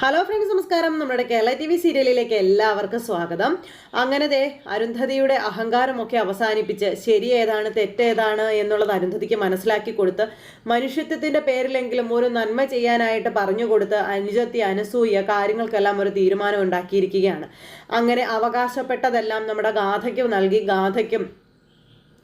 Hello friends നമസ്കാരം. നമ്മുടെ Kerala T V സീരിയലിലേക്ക് എല്ലാവർക്കും സ്വാഗതം. അങ്ങനത്തെ അരുന്ധതിയുടെ അഹങ്കാരമൊക്കെ അവസാനിപ്പിച്ച് ശരി ഏതാണ് തെറ്റേതാണ് എന്നുള്ളത് അരുന്ധതിക്ക് മനസ്സിലാക്കി കൊടുത്ത് മനുഷ്യത്വത്തിന്റെ പേരിലെങ്കിലും ഒരു നന്മ ചെയ്യാനായിട്ട് പറഞ്ഞു കൊടുത്ത് അനുജത്തി അനസൂയ കാര്യങ്ങൾക്കെല്ലാം ഒരു തീരുമാനം ഉണ്ടാക്കിയിരിക്കുകയാണ്. അങ്ങനെ അവകാശപ്പെട്ടതെല്ലാം നമ്മുടെ ഗാഥയ്ക്കും നൽകി ഗാഥയ്ക്കും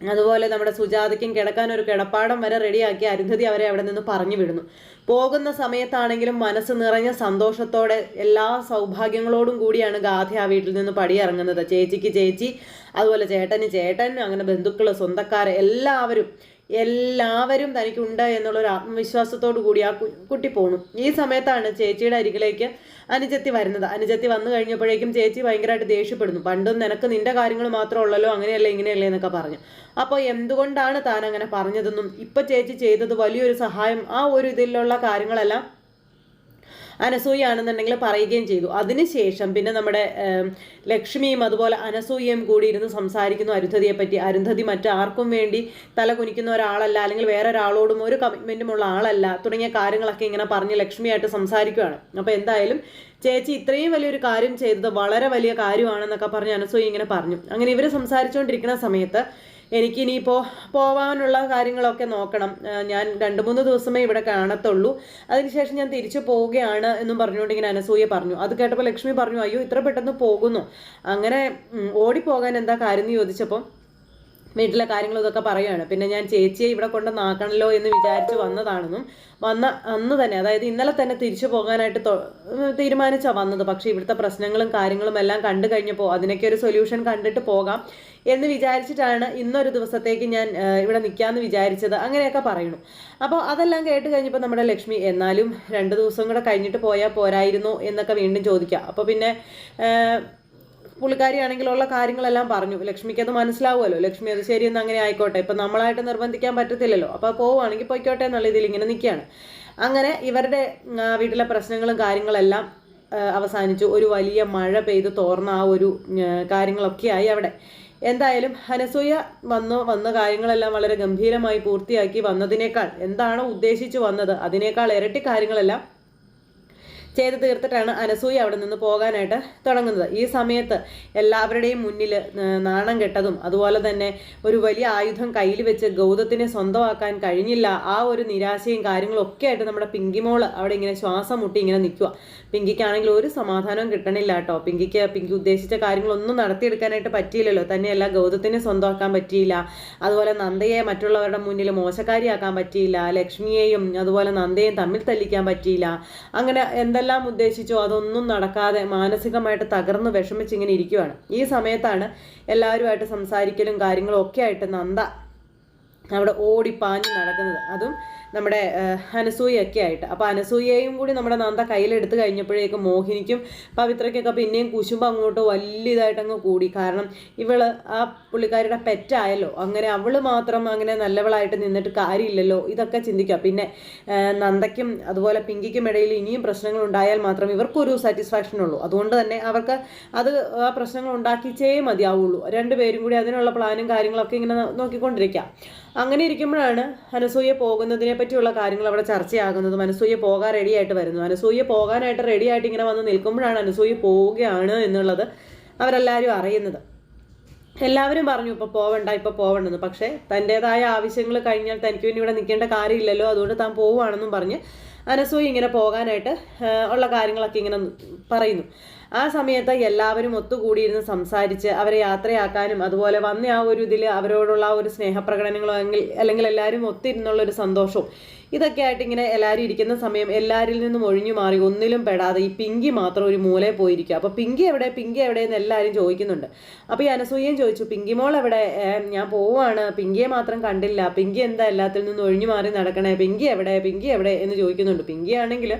അതുപോലെ നമ്മുടെ സുജാതയ്ക്കും കിടക്കാൻ ഒരു കിടപ്പാടം വരെ റെഡിയാക്കി അരുന്ധതി അവരെ അവിടെ നിന്ന് പറഞ്ഞു വിടുന്നു. പോകുന്ന സമയത്താണെങ്കിലും മനസ്സ് നിറഞ്ഞ സന്തോഷത്തോടെ എല്ലാ സൗഭാഗ്യങ്ങളോടും കൂടിയാണ് ഗാഥ ആ വീട്ടിൽ നിന്ന് പടിയിറങ്ങുന്നത്. ചേച്ചിക്ക് ചേച്ചി അതുപോലെ ചേട്ടന് ചേട്ടൻ അങ്ങനെ ബന്ധുക്കൾ സ്വന്തക്കാർ എല്ലാവരും എല്ലാവരും തനിക്കുണ്ട് എന്നുള്ള ഒരു ആത്മവിശ്വാസത്തോടു കൂടി ആ കുട്ടി പോണു. ഈ സമയത്താണ് ചേച്ചിയുടെ അരികിലേക്ക് അനുജത്തി വരുന്നത്. അനുജത്തി വന്നു കഴിഞ്ഞപ്പോഴേക്കും ചേച്ചി ഭയങ്കരമായിട്ട് ദേഷ്യപ്പെടുന്നു. പണ്ടും നിനക്ക് നിന്റെ കാര്യങ്ങൾ മാത്രമേ ഉള്ളല്ലോ അങ്ങനെയല്ലേ ഇങ്ങനെയല്ലേ എന്നൊക്കെ പറഞ്ഞു. അപ്പോൾ എന്തുകൊണ്ടാണ് താൻ അങ്ങനെ പറഞ്ഞതെന്നും ഇപ്പൊ ചേച്ചി ചെയ്തത് വലിയൊരു സഹായം ആ ഒരു ഇതിലുള്ള കാര്യങ്ങളെല്ലാം അനസൂയാണെന്നുണ്ടെങ്കിൽ പറയുകയും ചെയ്തു. അതിനുശേഷം പിന്നെ നമ്മുടെ ലക്ഷ്മിയും അതുപോലെ അനസൂയയും കൂടി ഇരുന്ന് സംസാരിക്കുന്നു അരുന്ധതിയെ പറ്റി അരുന്ധതി മറ്റാർക്കും വേണ്ടി തല കുനിക്കുന്ന ഒരാളല്ല അല്ലെങ്കിൽ വേറെ ഒരാളോടും ഒരു കമ്മിറ്റ്മെന്റും ഉള്ള ആളല്ല തുടങ്ങിയ കാര്യങ്ങളൊക്കെ ഇങ്ങനെ പറഞ്ഞ് ലക്ഷ്മിയായിട്ട് സംസാരിക്കുകയാണ് അപ്പോൾ എന്തായാലും ചേച്ചി ഇത്രയും വലിയൊരു കാര്യം ചെയ്തത് വളരെ വലിയ കാര്യമാണെന്നൊക്കെ പറഞ്ഞ് അനസൂയ ഇങ്ങനെ പറഞ്ഞു. അങ്ങനെ ഇവർ സംസാരിച്ചുകൊണ്ടിരിക്കുന്ന സമയത്ത് എനിക്കിനിയിപ്പോൾ പോവാനുള്ള കാര്യങ്ങളൊക്കെ നോക്കണം. ഞാൻ രണ്ട് മൂന്ന് ദിവസമേ ഇവിടെ കാണത്തുള്ളൂ. അതിനുശേഷം ഞാൻ തിരിച്ചു പോവുകയാണ് എന്നും പറഞ്ഞുകൊണ്ട് ഇങ്ങനെ അനസൂയ പറഞ്ഞു. അത് കേട്ടപ്പോൾ ലക്ഷ്മി പറഞ്ഞു അയ്യോ ഇത്ര പെട്ടെന്ന് പോകുന്നു. അങ്ങനെ ഓടിപ്പോകാൻ എന്താ കാര്യം എന്ന് ചോദിച്ചപ്പോൾ വീട്ടിലെ കാര്യങ്ങളും ഇതൊക്കെ പറയുകയാണ് പിന്നെ ഞാൻ ചേച്ചിയെ ഇവിടെ കൊണ്ട് നാക്കണല്ലോ എന്ന് വിചാരിച്ച് വന്നതാണെന്നും വന്ന അന്ന് തന്നെ അതായത് ഇന്നലെ തന്നെ തിരിച്ചു പോകാനായിട്ട് തീരുമാനിച്ചാണ് വന്നത്. പക്ഷേ ഇവിടുത്തെ പ്രശ്നങ്ങളും കാര്യങ്ങളും എല്ലാം കണ്ടു കഴിഞ്ഞപ്പോൾ അതിനൊക്കെ ഒരു സൊല്യൂഷൻ കണ്ടിട്ട് പോകാം എന്ന് വിചാരിച്ചിട്ടാണ് ഇന്നൊരു ദിവസത്തേക്ക് ഞാൻ ഇവിടെ നിൽക്കാമെന്ന് വിചാരിച്ചത്. അങ്ങനെയൊക്കെ പറയുന്നു. അപ്പോൾ അതെല്ലാം കേട്ട് കഴിഞ്ഞപ്പോൾ നമ്മുടെ ലക്ഷ്മി എന്നാലും രണ്ട് ദിവസം കൂടെ കഴിഞ്ഞിട്ട് പോയാൽ പോരായിരുന്നു എന്നൊക്കെ വീണ്ടും ചോദിക്കാം. അപ്പോൾ പിന്നെ പുള്ളിക്കാരിയാണെങ്കിലുള്ള കാര്യങ്ങളെല്ലാം പറഞ്ഞു. ലക്ഷ്മിക്ക് അത് മനസ്സിലാവുമല്ലോ. ലക്ഷ്മി അത് ശരിയെന്ന് അങ്ങനെ ആയിക്കോട്ടെ. ഇപ്പം നമ്മളായിട്ട് നിർബന്ധിക്കാൻ പറ്റത്തില്ലല്ലോ. അപ്പോൾ പോവുകയാണെങ്കിൽ പോയിക്കോട്ടെ എന്നുള്ള രീതിയിൽ ഇങ്ങനെ നിൽക്കുകയാണ്. അങ്ങനെ ഇവരുടെ വീട്ടിലെ പ്രശ്നങ്ങളും കാര്യങ്ങളെല്ലാം അവസാനിച്ചു. ഒരു വലിയ മഴ പെയ്ത് തോർന്ന ആ ഒരു കാര്യങ്ങളൊക്കെ ആയി അവിടെ. എന്തായാലും ഹനസൂയ വന്നു. വന്ന കാര്യങ്ങളെല്ലാം വളരെ ഗംഭീരമായി പൂർത്തിയാക്കി വന്നതിനേക്കാൾ എന്താണോ ഉദ്ദേശിച്ചു വന്നത്? അതിനേക്കാൾ ഇരട്ടി കാര്യങ്ങളെല്ലാം ചെയ്ത് തീർത്തിട്ടാണ് അനസൂയ അവിടെ നിന്ന് പോകാനായിട്ട് തുടങ്ങുന്നത്. ഈ സമയത്ത് എല്ലാവരുടെയും മുന്നിൽ നാണം കെട്ടതും അതുപോലെ തന്നെ ഒരു വലിയ ആയുധം കയ്യിൽ വെച്ച് ഗൗതത്തിനെ സ്വന്തമാക്കാൻ കഴിഞ്ഞില്ല. ആ ഒരു നിരാശയും കാര്യങ്ങളും ഒക്കെ ആയിട്ട് നമ്മുടെ പിങ്കിമോൾ അവിടെ ഇങ്ങനെ ശ്വാസം മുട്ടി ഇങ്ങനെ നിൽക്കുക പിങ്കിക്കാണെങ്കിൽ ഒരു സമാധാനവും കിട്ടണില്ല കേട്ടോ. പിങ്കിക്ക് പിങ്കി ഉദ്ദേശിച്ച കാര്യങ്ങളൊന്നും നടത്തിയെടുക്കാനായിട്ട് പറ്റിയില്ലല്ലോ. തന്നെയല്ല ഗൗതത്തിനെ സ്വന്തമാക്കാൻ പറ്റിയില്ല. അതുപോലെ നന്ദയെ മറ്റുള്ളവരുടെ മുന്നിൽ മോശക്കാരിയാക്കാൻ പറ്റിയില്ല. ലക്ഷ്മിയെയും അതുപോലെ നന്ദയെയും തമ്മിൽ തല്ലിക്കാൻ പറ്റിയില്ല. അങ്ങനെ എന്താ എന്തെല്ലാം ഉദ്ദേശിച്ചോ അതൊന്നും നടക്കാതെ മാനസികമായിട്ട് തകർന്ന് വിഷമിച്ചിങ്ങനെ ഇരിക്കുവാണ്. ഈ സമയത്താണ് എല്ലാവരുമായിട്ട് സംസാരിക്കലും കാര്യങ്ങളും ഒക്കെ ആയിട്ട് നന്ദ അവിടെ ഓടിപ്പാഞ്ഞ് നടക്കുന്നത്. അതും നമ്മുടെ അനസൂയൊക്കെ ആയിട്ട് അപ്പോൾ അനസൂയയും കൂടി നമ്മുടെ നന്ദ കയ്യിലെടുത്ത് കഴിഞ്ഞപ്പോഴേക്കും മോഹിനിക്കും പവിത്രയ്ക്കൊക്കെ പിന്നെയും കുശുമ്പ് അങ്ങോട്ട് വലിയതായിട്ട് അങ്ങ് കൂടി. കാരണം ഇവൾ ആ പുള്ളിക്കാരിയുടെ പെറ്റായല്ലോ. അങ്ങനെ അവൾ മാത്രം അങ്ങനെ നല്ലവളായിട്ട് നിന്നിട്ട് കാര്യമില്ലല്ലോ. ഇതൊക്കെ ചിന്തിക്കുക. പിന്നെ നന്ദയ്ക്കും അതുപോലെ പിങ്കിക്കും ഇടയിൽ ഇനിയും പ്രശ്നങ്ങൾ ഉണ്ടായാൽ മാത്രം ഇവർക്കൊരു സാറ്റിസ്ഫാക്ഷൻ ഉള്ളൂ. അതുകൊണ്ട് തന്നെ അവർക്ക് അത് ആ പ്രശ്നങ്ങൾ ഉണ്ടാക്കിച്ചേ മതിയാവുള്ളൂ. രണ്ടുപേരും കൂടി അതിനുള്ള പ്ലാനും കാര്യങ്ങളൊക്കെ ഇങ്ങനെ നോക്കിക്കൊണ്ടിരിക്കുക. അങ്ങനെ ഇരിക്കുമ്പോഴാണ് അനസൂയ പോകുന്നതിനെ പറ്റിയുള്ള കാര്യങ്ങൾ അവിടെ ചർച്ചയാകുന്നതും. അനസൂയ പോകാൻ റെഡിയായിട്ട് വരുന്നു. അനസൂയ പോകാനായിട്ട് റെഡിയായിട്ട് ഇങ്ങനെ വന്ന് നിൽക്കുമ്പോഴാണ് അനസൂയ പോവുകയാണ് എന്നുള്ളത് അവരെല്ലാവരും അറിയുന്നത്. എല്ലാവരും പറഞ്ഞു ഇപ്പോൾ പോവണ്ട ഇപ്പോൾ പോവണ്ടെന്ന്. പക്ഷേ തന്റെതായ ആവശ്യങ്ങൾ കഴിഞ്ഞാൽ തനിക്ക് വേണ്ടി ഇവിടെ നിൽക്കേണ്ട കാര്യമില്ലല്ലോ അതുകൊണ്ട് താൻ പോവുകയാണെന്നും പറഞ്ഞ് അനസൂയ ഇങ്ങനെ പോകാനായിട്ട് ഉള്ള കാര്യങ്ങളൊക്കെ ഇങ്ങനെ പറയുന്നു. ആ സമയത്ത് എല്ലാവരും ഒത്തുകൂടിയിരുന്ന് സംസാരിച്ച് അവരെ യാത്രയാക്കാനും അതുപോലെ വന്ന ആ ഒരു ഇതിൽ അവരോടുള്ള ആ ഒരു സ്നേഹപ്രകടനങ്ങളോ അല്ലെങ്കിൽ എല്ലാവരും ഒത്തിരുന്നുള്ള ഒരു സന്തോഷവും ഇതൊക്കെ ആയിട്ട് ഇങ്ങനെ എല്ലാവരും ഇരിക്കുന്ന സമയം എല്ലാവരിൽ നിന്നും ഒഴിഞ്ഞു മാറി ഒന്നിലും പെടാതെ ഈ പിങ്കി മാത്രം ഒരു മൂലയിൽ പോയിരിക്കുക. അപ്പോൾ പിങ്കി എവിടെ? പിങ്കി എവിടെ എന്ന് എല്ലാവരും ചോദിക്കുന്നുണ്ട്. അപ്പോൾ ഈ അനസൂയം ചോദിച്ചു പിങ്കി മോൾ എവിടെ? ഞാൻ പോവാണ്. പിങ്കിയെ മാത്രം കണ്ടില്ല. പിങ്കി എന്താ എല്ലാത്തിൽ നിന്നും ഒഴിഞ്ഞു മാറി നടക്കണേ? പിങ്കി എവിടെ? പിങ്കി എവിടെ? എന്ന് ചോദിക്കുന്നുണ്ട്. പിങ്കി ആണെങ്കിൽ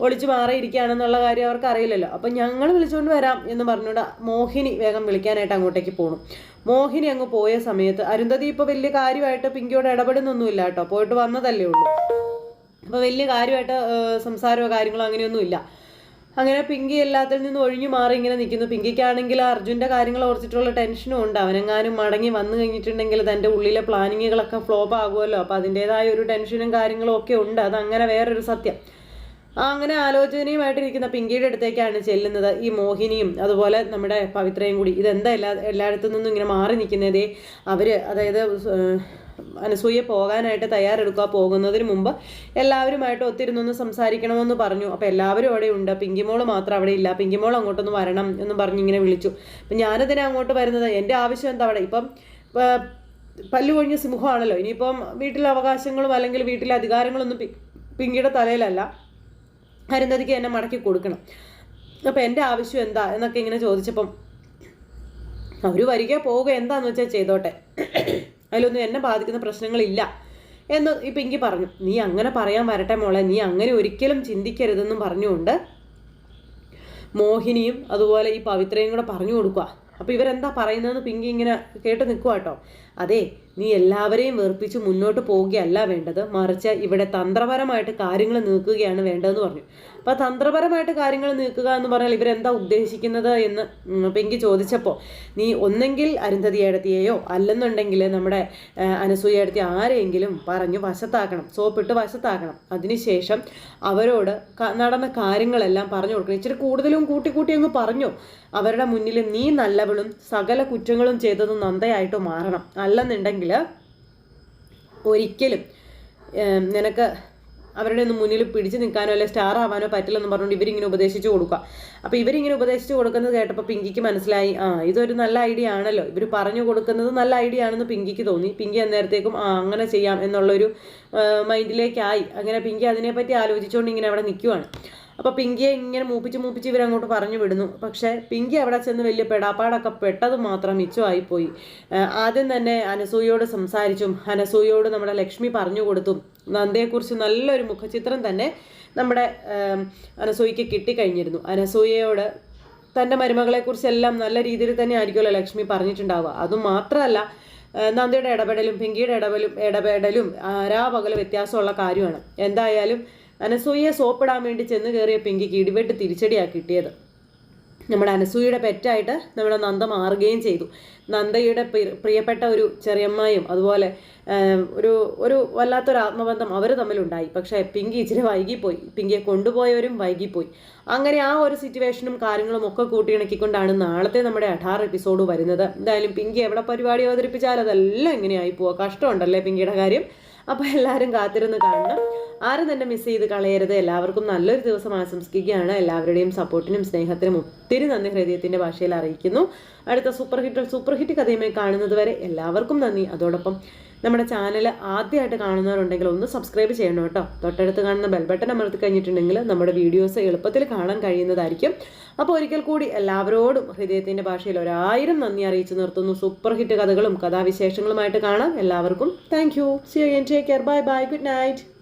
ഒളിച്ചു മാറിയിരിക്കുകയാണെന്നുള്ള കാര്യം അവർക്ക് അറിയില്ലല്ലോ അപ്പം ഞങ്ങൾ വിളിച്ചുകൊണ്ട് വരാം എന്ന് പറഞ്ഞുകൊണ്ട് മോഹിനി വേഗം വിളിക്കാനായിട്ട് അങ്ങോട്ടേക്ക് പോകണം മോഹിനി അങ്ങ് പോയ സമയത്ത് അരുന്ധതി ഇപ്പോൾ വലിയ കാര്യമായിട്ട് പിങ്കിയോട് ഇടപെടുന്നൊന്നുമില്ല കേട്ടോ. പോയിട്ട് വന്നതല്ലേ ഉള്ളൂ. അപ്പോൾ വലിയ കാര്യമായിട്ട് സംസാരമോ കാര്യങ്ങളോ അങ്ങനെയൊന്നുമില്ല. അങ്ങനെ പിങ്കി എല്ലാത്തിൽ നിന്നും ഒഴിഞ്ഞു മാറി ഇങ്ങനെ നിൽക്കുന്നു. പിങ്കിക്കാണെങ്കിൽ അർജുന്റെ കാര്യങ്ങൾ ഓർച്ചിട്ടുള്ള ടെൻഷനും ഉണ്ട്. അവനെങ്ങാനും മടങ്ങി വന്നു കഴിഞ്ഞിട്ടുണ്ടെങ്കിൽ തന്റെ ഉള്ളിലെ പ്ലാനിങ്ങുകളൊക്കെ ഫ്ലോപ്പ് ആകുമല്ലോ. അപ്പോൾ അതിന്റെതായ ഒരു ടെൻഷനും കാര്യങ്ങളും ഒക്കെ ഉണ്ട്. അതങ്ങനെ വേറൊരു സത്യം. അങ്ങനെ ആലോചനയുമായിട്ടിരിക്കുന്ന പിങ്കിയുടെ അടുത്തേക്കാണ് ചെല്ലുന്നത്. ഈ മോഹിനിയും അതുപോലെ നമ്മുടെ പവിത്രയും കൂടി. ഇതെന്താ എല്ലാ എല്ലായിടത്തു നിന്നും ഇങ്ങനെ മാറി നിൽക്കുന്നതേ? അവർ അതായത് അനസൂയ പോകാനായിട്ട് തയ്യാറെടുക്കുക പോകുന്നതിന് മുമ്പ് എല്ലാവരുമായിട്ട് ഒത്തിരുന്നൊന്ന് സംസാരിക്കണമെന്ന് പറഞ്ഞു. അപ്പോൾ എല്ലാവരും അവിടെ ഉണ്ട്. പിങ്കിമോൾ മാത്രം അവിടെ ഇല്ല. പിങ്കിമോൾ അങ്ങോട്ടൊന്ന് വരണം എന്ന് പറഞ്ഞ് ഇങ്ങനെ വിളിച്ചു. അപ്പം ഞാനതിനെ അങ്ങോട്ട് വരുന്നത്? എന്റെ ആവശ്യം എന്താ അവിടെ? ഇപ്പം പല്ലു കൊഴിഞ്ഞ സിംഹമാണല്ലോ. ഇനിയിപ്പം വീട്ടിലെ അവകാശങ്ങളും അല്ലെങ്കിൽ വീട്ടിലെ അധികാരങ്ങളൊന്നും പിങ്കിയുടെ തലയിലല്ല. അരുന്ധതിക്ക് എന്നെ മടക്കി കൊടുക്കണം. അപ്പം എന്റെ ആവശ്യം എന്താ? എന്നൊക്കെ ഇങ്ങനെ ചോദിച്ചപ്പം അവർ വരിക പോവുക എന്താന്ന് വെച്ചാൽ ചെയ്തോട്ടെ. അതിലൊന്നും എന്നെ ബാധിക്കുന്ന പ്രശ്നങ്ങളില്ല. എന്ന് ഈ പിങ്കി പറഞ്ഞു. നീ അങ്ങനെ പറയാൻ വരട്ടെ മോളെ. നീ അങ്ങനെ ഒരിക്കലും ചിന്തിക്കരുതെന്നും പറഞ്ഞുകൊണ്ട് മോഹിനിയും അതുപോലെ ഈ പവിത്രയും കൂടെ പറഞ്ഞു കൊടുക്കുക അപ്പോൾ ഇവരെന്താ പറയുന്നതെന്ന് പിങ്കി ഇങ്ങനെ കേട്ട് നിൽക്കുക കേട്ടോ അതെ നീ എല്ലാവരെയും വെറുപ്പിച്ച് മുന്നോട്ട് പോവുകയല്ല വേണ്ടത്. മറിച്ച് ഇവിടെ തന്ത്രപരമായിട്ട് കാര്യങ്ങൾ നീക്കുകയാണ് വേണ്ടതെന്ന് പറഞ്ഞു. അപ്പോൾ തന്ത്രപരമായിട്ട് കാര്യങ്ങൾ നീക്കുക എന്ന് പറഞ്ഞാൽ ഇവരെന്താ ഉദ്ദേശിക്കുന്നത് എന്ന് പെങ്കി ചോദിച്ചപ്പോൾ നീ ഒന്നെങ്കിൽ അരുന്ധതി ഏടത്തിയെയോ അല്ലെന്നുണ്ടെങ്കിൽ നമ്മുടെ അനസൂയ ഏടത്തി ആരെയെങ്കിലും പറഞ്ഞു വശത്താക്കണം സോപ്പിട്ട് വശത്താക്കണം. അതിനുശേഷം അവരോട് നടന്ന കാര്യങ്ങളെല്ലാം പറഞ്ഞു കൊടുക്കണം. ഇച്ചിരി കൂടുതലും കൂട്ടി കൂട്ടി അങ്ങ് പറഞ്ഞു. അവരുടെ മുന്നിൽ നീ നല്ലവളും സകല കുറ്റങ്ങളും ചെയ്തത് നന്ദയായിട്ട് മാറണം. അല്ലെന്നുണ്ടെങ്കിൽ ഒരിക്കലും നിനക്ക് അവരുടെ ഒന്നും മുന്നിൽ പിടിച്ചു നിൽക്കാനോ അല്ലെ സ്റ്റാർ ആവാനോ പറ്റില്ലെന്ന് പറഞ്ഞുകൊണ്ട് ഇവരിങ്ങനെ ഉപദേശിച്ചു കൊടുക്കുക. അപ്പോൾ ഇവരിങ്ങനെ ഉപദേശിച്ചു കൊടുക്കുന്നത് കേട്ടപ്പോൾ പിങ്കിക്ക് മനസ്സിലായി ആ ഇതൊരു നല്ല ഐഡിയ ആണല്ലോ. ഇവർ പറഞ്ഞു കൊടുക്കുന്നത് നല്ല ഐഡിയ ആണെന്ന് പിങ്കിക്ക് തോന്നി. പിങ്കി അന്നേരത്തേക്കും ആ അങ്ങനെ ചെയ്യാം എന്നുള്ളൊരു മൈൻഡിലേക്കായി അങ്ങനെ പിങ്കി അതിനെപ്പറ്റി ആലോചിച്ചുകൊണ്ട് ഇങ്ങനെ അവിടെ നിൽക്കുവാണ് അപ്പോൾ പിങ്കിയെ ഇങ്ങനെ മൂപ്പിച്ച് മൂപ്പിച്ച് ഇവരങ്ങോട്ട് പറഞ്ഞു വിടുന്നു. പക്ഷേ പിങ്കി അവിടെ ചെന്ന് വലിയ പെടാപ്പാടൊക്കെ പെട്ടത് മാത്രം മിച്ചമായിപ്പോയി പോയി. ആദ്യം തന്നെ അനസൂയയോട് സംസാരിച്ചും അനസൂയയോട് നമ്മുടെ ലക്ഷ്മി പറഞ്ഞു കൊടുത്തും നന്ദയെക്കുറിച്ച് നല്ലൊരു മുഖചിത്രം തന്നെ നമ്മുടെ അനസൂയയ്ക്ക് കിട്ടിക്കഴിഞ്ഞിരുന്നു. അനസൂയയോട് തന്റെ മരുമകളെക്കുറിച്ചെല്ലാം നല്ല രീതിയിൽ തന്നെ ആയിരിക്കുമല്ലോ ലക്ഷ്മി പറഞ്ഞിട്ടുണ്ടാവുക. അതുമാത്രമല്ല നന്ദിയുടെ ഇടപെടലും പിങ്കിയുടെ ഇടപെടലും ഇടപെടലും ആരാപകല വ്യത്യാസമുള്ള കാര്യമാണ്. എന്തായാലും അനസൂയയെ സോപ്പിടാൻ വേണ്ടി ചെന്ന് കയറിയ പിങ്കിക്ക് ഇടിവെട്ട് തിരിച്ചടിയാണ് കിട്ടിയത്. നമ്മുടെ അനസൂയയുടെ പെറ്റായിട്ട് നമ്മുടെ നന്ദ മാറുകയും ചെയ്തു. നന്ദയുടെ പ്രിയപ്പെട്ട ഒരു ചെറിയമ്മയും അതുപോലെ ഒരു ഒരു വല്ലാത്തൊരു ആത്മബന്ധം അവർ തമ്മിലുണ്ടായി. പക്ഷേ പിങ്കി ഇച്ചിരി വൈകിപ്പോയി. പിങ്കിയെ കൊണ്ടുപോയവരും വൈകിപ്പോയി. അങ്ങനെ ആ ഒരു സിറ്റുവേഷനും കാര്യങ്ങളും ഒക്കെ കൂട്ടിയിണക്കിക്കൊണ്ടാണ് നാളത്തെ നമ്മുടെ അഠാർ എപ്പിസോഡ് വരുന്നത്. എന്തായാലും പിങ്കി എവിടെ പരിപാടി അവതരിപ്പിച്ചാൽ അതെല്ലാം ഇങ്ങനെയായി പോവുക കഷ്ടമുണ്ടല്ലേ പിങ്കിയുടെ കാര്യം? അപ്പോൾ എല്ലാവരും കാത്തിരുന്ന് കാണണം. ആരും തന്നെ മിസ് ചെയ്ത് കളയരുത്. എല്ലാവർക്കും നല്ലൊരു ദിവസം ആശംസിക്കുകയാണ്. എല്ലാവരുടെയും സപ്പോർട്ടിനും സ്നേഹത്തിനും ഒത്തിരി നന്ദി ഹൃദയത്തിന്റെ ഭാഷയിൽ അറിയിക്കുന്നു. അടുത്ത സൂപ്പർ ഹിറ്റ് സൂപ്പർ ഹിറ്റ് കഥയുമായി കാണുന്നത് വരെ എല്ലാവർക്കും നന്ദി. അതോടൊപ്പം നമ്മുടെ ചാനൽ ആദ്യമായിട്ട് കാണുന്നവരുണ്ടെങ്കിൽ ഒന്ന് സബ്സ്ക്രൈബ് ചെയ്യണം കേട്ടോ. തൊട്ടടുത്ത് കാണുന്ന ബെൽ ബട്ടൺ അമർത്തി കഴിഞ്ഞിട്ടുണ്ടെങ്കിൽ നമ്മുടെ വീഡിയോസ് എളുപ്പത്തിൽ കാണാൻ കഴിയുന്നതായിരിക്കും. അപ്പോൾ ഒരിക്കൽ കൂടി എല്ലാവരോടും ഹൃദയത്തിന്റെ ഭാഷയിൽ ഒരായിരം നന്ദി അറിയിച്ചു നിർത്തുന്നു. സൂപ്പർ ഹിറ്റ് കഥകളും കഥാവിശേഷങ്ങളുമായിട്ട് കാണാം. എല്ലാവർക്കും thank you see you take care bye bye good night